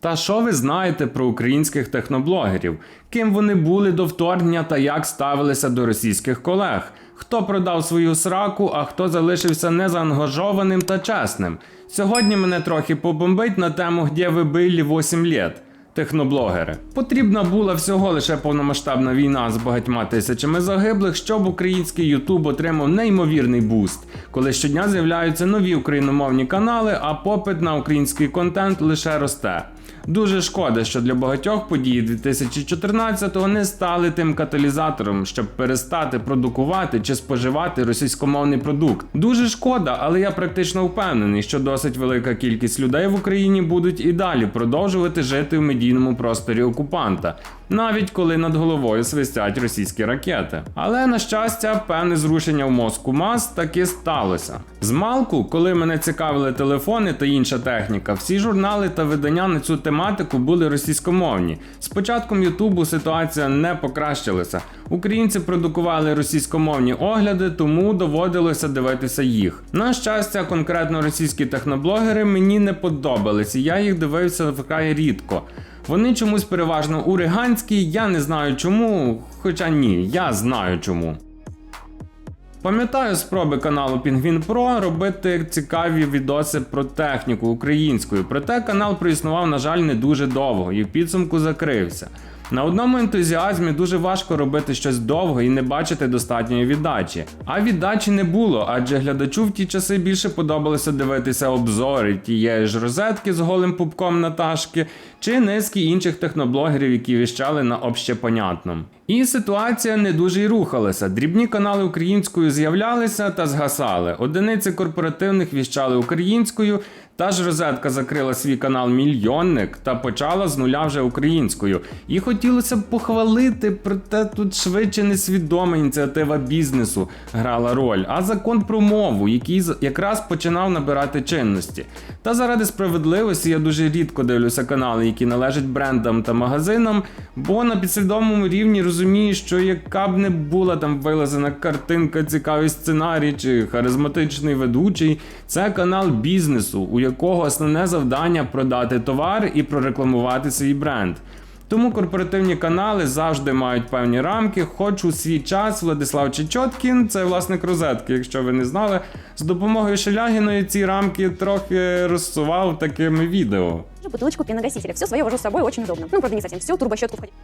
Та що ви знаєте про українських техноблогерів? Ким вони були до вторгнення та як ставилися до російських колег? Хто продав свою сраку, а хто залишився незаангажованим та чесним? Сьогодні мене трохи побомбить на тему «Где ви були 8 лет? Техноблогери. Потрібна була всього лише повномасштабна війна з багатьма тисячами загиблих, щоб український Ютуб отримав неймовірний буст, коли щодня з'являються нові україномовні канали, а попит на український контент лише росте. Дуже шкода, що для багатьох події 2014-го не стали тим каталізатором, щоб перестати продукувати чи споживати російськомовний продукт. Дуже шкода, але я практично впевнений, що досить велика кількість людей в Україні будуть і далі продовжувати жити в медійному просторі окупанта, навіть коли над головою свистять російські ракети. Але на щастя, певне зрушення в мозку мас таки сталося. З малку, коли мене цікавили телефони та інша техніка, всі журнали та видання на цю тематику були російськомовні. З початком Ютубу ситуація не покращилася. Українці продукували російськомовні огляди, тому доводилося дивитися їх. На щастя, конкретно російські техноблогери мені не подобались, і я їх дивився вкрай рідко. Вони чомусь переважно уриганські, я не знаю чому, хоча ні, я знаю чому. Пам'ятаю спроби каналу Пінгвін Про робити цікаві відоси про техніку українською, проте канал проіснував, на жаль, не дуже довго і в підсумку закрився. На одному ентузіазмі дуже важко робити щось довго і не бачити достатньої віддачі. А віддачі не було, адже глядачу в ті часи більше подобалося дивитися обзори тієї ж розетки з голим пупком Наташки, чи низки інших техноблогерів, які віщали на общепонятному. І ситуація не дуже й рухалася. Дрібні канали українською з'являлися та згасали. Одиниці корпоративних віщали українською. Та ж розетка закрила свій канал Мільйонник та почала з нуля вже українською. І хотілося б похвалити, проте тут швидше несвідома ініціатива бізнесу грала роль, а закон про мову, який якраз починав набирати чинності. Та заради справедливості я дуже рідко дивлюся канали, які належать брендам та магазинам, бо на підсвідомому рівні розумію, що яка б не була там вилазена картинка, цікавий сценарій чи харизматичний ведучий, це канал бізнесу, у якого основне завдання продати товар і прорекламувати свій бренд. Тому корпоративні канали завжди мають певні рамки. Хоч у свій час Владислав Чечоткін, це власник розетки, якщо ви не знали, з допомогою Шелягіної ці рамки трохи розсував такими відео. бутылочку пеногасителя. Все свое вожу с собой, очень удобно. Ну, правда, не совсем все, турбощетку входит.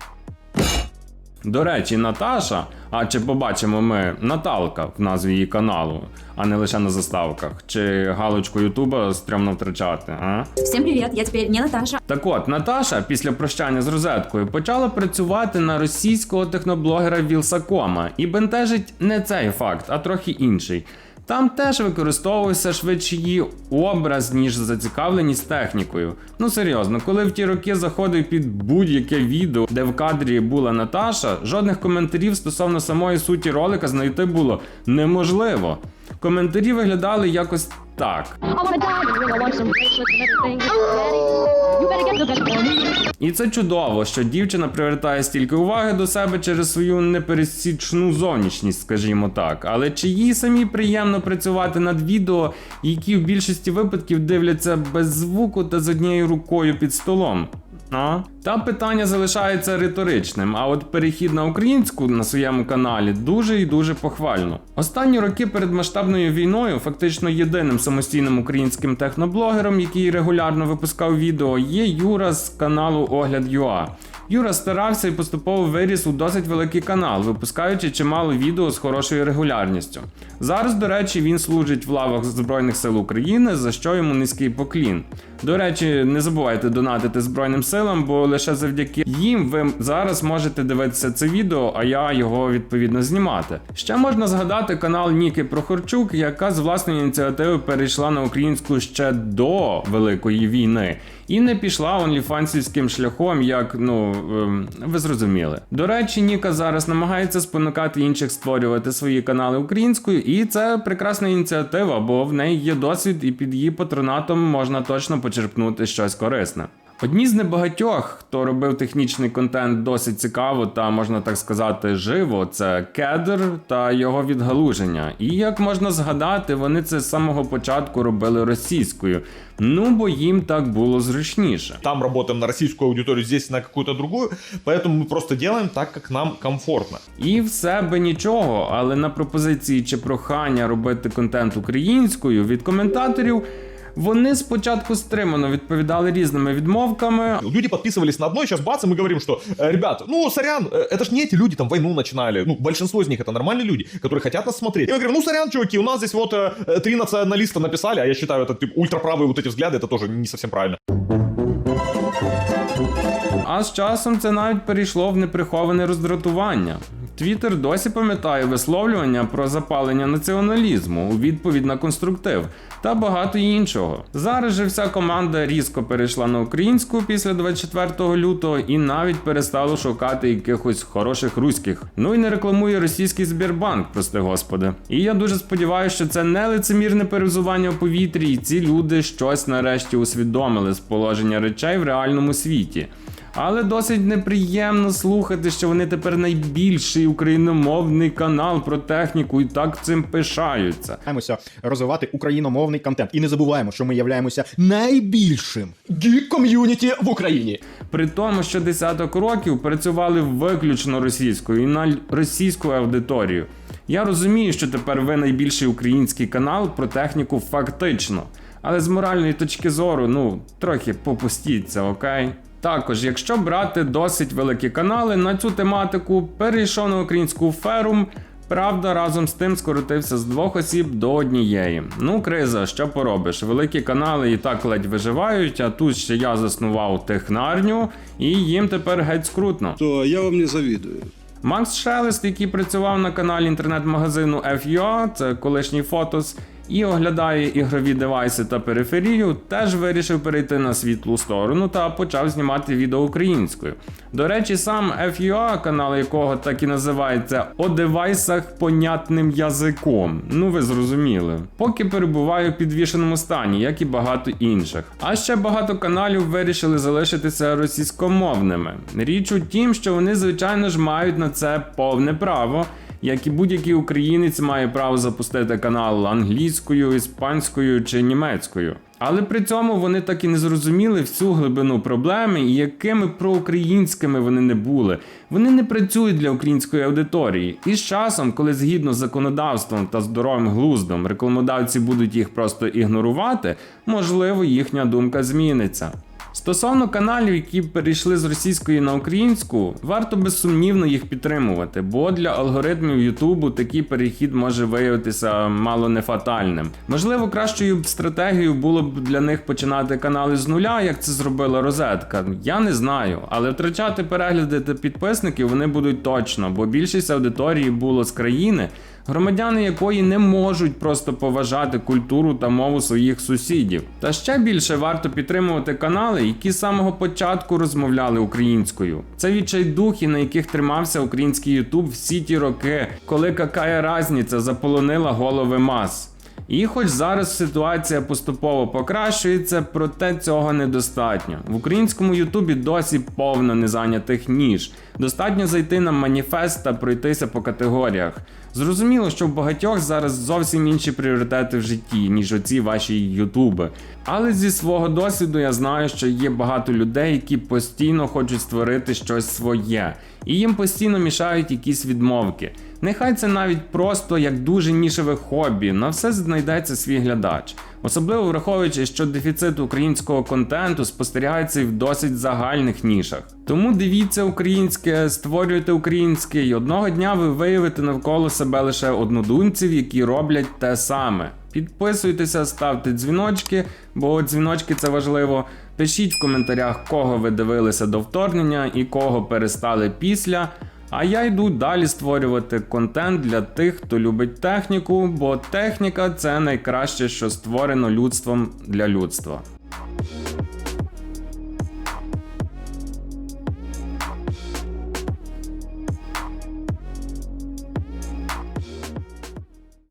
До речі, Наташа, а чи побачимо ми Наталка в назві її каналу, а не лише на заставках, чи галочку Ютуба стрімно втрачати, а? Всім привіт, я тепер не Наташа. Так от, Наташа після прощання з розеткою почала працювати на російського техноблогера Вілсакома і бентежить не цей факт, а трохи інший. Там теж використовувався швидше її образ, ніж зацікавленість технікою. Ну серйозно, коли в ті роки заходив під будь-яке відео, де в кадрі була Наташа, жодних коментарів стосовно самої суті ролика знайти було неможливо. Коментарі виглядали якось так. Me. І це чудово, що дівчина привертає стільки уваги до себе через свою непересічну зовнішність, скажімо так. Але чи їй самі приємно працювати над відео, які в більшості випадків дивляться без звуку та з однією рукою під столом? А? Та питання залишається риторичним, а от перехід на українську на своєму каналі дуже і дуже похвально. Останні роки перед масштабною війною, фактично єдиним самостійним українським техноблогером, який регулярно випускав відео, є Юра з каналу Огляд.ua. Юра старався і поступово виріс у досить великий канал, випускаючи чимало відео з хорошою регулярністю. Зараз, до речі, він служить в лавах Збройних сил України, за що йому низький поклін. До речі, не забувайте донатити Збройним силам, бо лише завдяки їм ви зараз можете дивитися це відео, а я його відповідно знімати. Ще можна згадати канал Ніки Прохорчук, яка з власної ініціативи перейшла на українську ще до Великої війни. І не пішла онліфансівським шляхом, як ну ем, ви зрозуміли. До речі, Ніка зараз намагається спонукати інших створювати свої канали українською, і це прекрасна ініціатива, бо в неї є досвід, і під її патронатом можна точно почерпнути щось корисне. Одні з небагатьох, хто робив технічний контент досить цікаво та можна так сказати живо, це кедр та його відгалуження. І як можна згадати, вони це з самого початку робили російською. Ну бо їм так було зручніше. Там работаем на российскую аудиторию, здесь на какую-то другую, поэтому мы просто делаем так, как нам комфортно. І все би нічого, але на пропозиції чи прохання робити контент українською від коментаторів. Вони спочатку стримано відповідали різними відмовками, Люди подписывались на одно, и сейчас бац, и мы говорим, что, э, ребят, ну, сорян, э, это ж не эти люди там войну начинали, ну, большинство из них это нормальные люди, которые хотят нас смотреть. И мы говорим, ну, сорян, чуваки, у нас здесь вот э, э, три националиста написали, а я считаю, это типа, ультраправые вот эти взгляды, это тоже не совсем правильно. а з часом це навіть перейшло в неприховане роздратування. Твіттер досі пам'ятає висловлювання про запалення націоналізму у відповідь на конструктив та багато іншого. Зараз же вся команда різко перейшла на українську після 24 лютого і навіть перестала шукати якихось хороших руських. Ну і не рекламує російський Збірбанк, прости господи. І я дуже сподіваюся, що це не лицемірне перезування в повітрі, і ці люди щось нарешті усвідомили з положення речей в реальному світі. Але досить неприємно слухати, що вони тепер найбільший україномовний канал про техніку і так цим пишаються. Намагаємося розвивати україномовний контент. І не забуваємо, що ми являємося найбільшим гік-ком'юніті в Україні. При тому, що десяток років працювали виключно російською і на російську аудиторію. Я розумію, що тепер ви найбільший український канал про техніку фактично. Але з моральної точки зору, ну, трохи попустіться, окей? Також, якщо брати досить великі канали на цю тематику, перейшов на українську ферум. Правда, разом з тим скоротився з двох осіб до однієї. Ну, криза, що поробиш? Великі канали і так ледь виживають, а тут ще я заснував технарню, і їм тепер геть скрутно. то я вам не завидую. Макс Шелест, який працював на каналі інтернет-магазину FUA, це колишній фотос, і оглядає ігрові девайси та периферію, теж вирішив перейти на світлу сторону та почав знімати відео українською. До речі, сам FUA, канал якого так і називається О девайсах понятним язиком. Ну ви зрозуміли. Поки перебуваю в підвішеному стані, як і багато інших. А ще багато каналів вирішили залишитися російськомовними. Річ у тім, що вони, звичайно ж, мають на це повне право. Як і будь-який українець має право запустити канал англійською, іспанською чи німецькою. Але при цьому вони так і не зрозуміли всю глибину проблеми і якими проукраїнськими вони не були. Вони не працюють для української аудиторії. І з часом, коли згідно з законодавством та здоровим глуздом рекламодавці будуть їх просто ігнорувати, можливо, їхня думка зміниться. Стосовно каналів, які перейшли з російської на українську, варто безсумнівно їх підтримувати, бо для алгоритмів Ютубу такий перехід може виявитися мало не фатальним. Можливо, кращою б стратегією було б для них починати канали з нуля, як це зробила розетка. Я не знаю, але втрачати перегляди та підписників вони будуть точно, бо більшість аудиторії було з країни, громадяни якої не можуть просто поважати культуру та мову своїх сусідів. Та ще більше варто підтримувати канали, які з самого початку розмовляли українською. Це відчайдухи, на яких тримався український Ютуб всі ті роки, коли какая разниця заполонила голови мас. І хоч зараз ситуація поступово покращується, проте цього недостатньо. В українському Ютубі досі повно незайнятих ніж. Достатньо зайти на маніфест та пройтися по категоріях. Зрозуміло, що в багатьох зараз зовсім інші пріоритети в житті, ніж оці ваші ютуби. Але зі свого досвіду я знаю, що є багато людей, які постійно хочуть створити щось своє, і їм постійно мішають якісь відмовки. Нехай це навіть просто як дуже нішеве хобі, на все знайдеться свій глядач. Особливо враховуючи, що дефіцит українського контенту спостерігається і в досить загальних нішах. Тому дивіться українське, створюйте українське, і одного дня ви виявите навколо себе лише однодумців, які роблять те саме. Підписуйтеся, ставте дзвіночки, бо дзвіночки це важливо. Пишіть в коментарях, кого ви дивилися до вторгнення і кого перестали після. А я йду далі створювати контент для тих, хто любить техніку, бо техніка це найкраще, що створено людством для людства.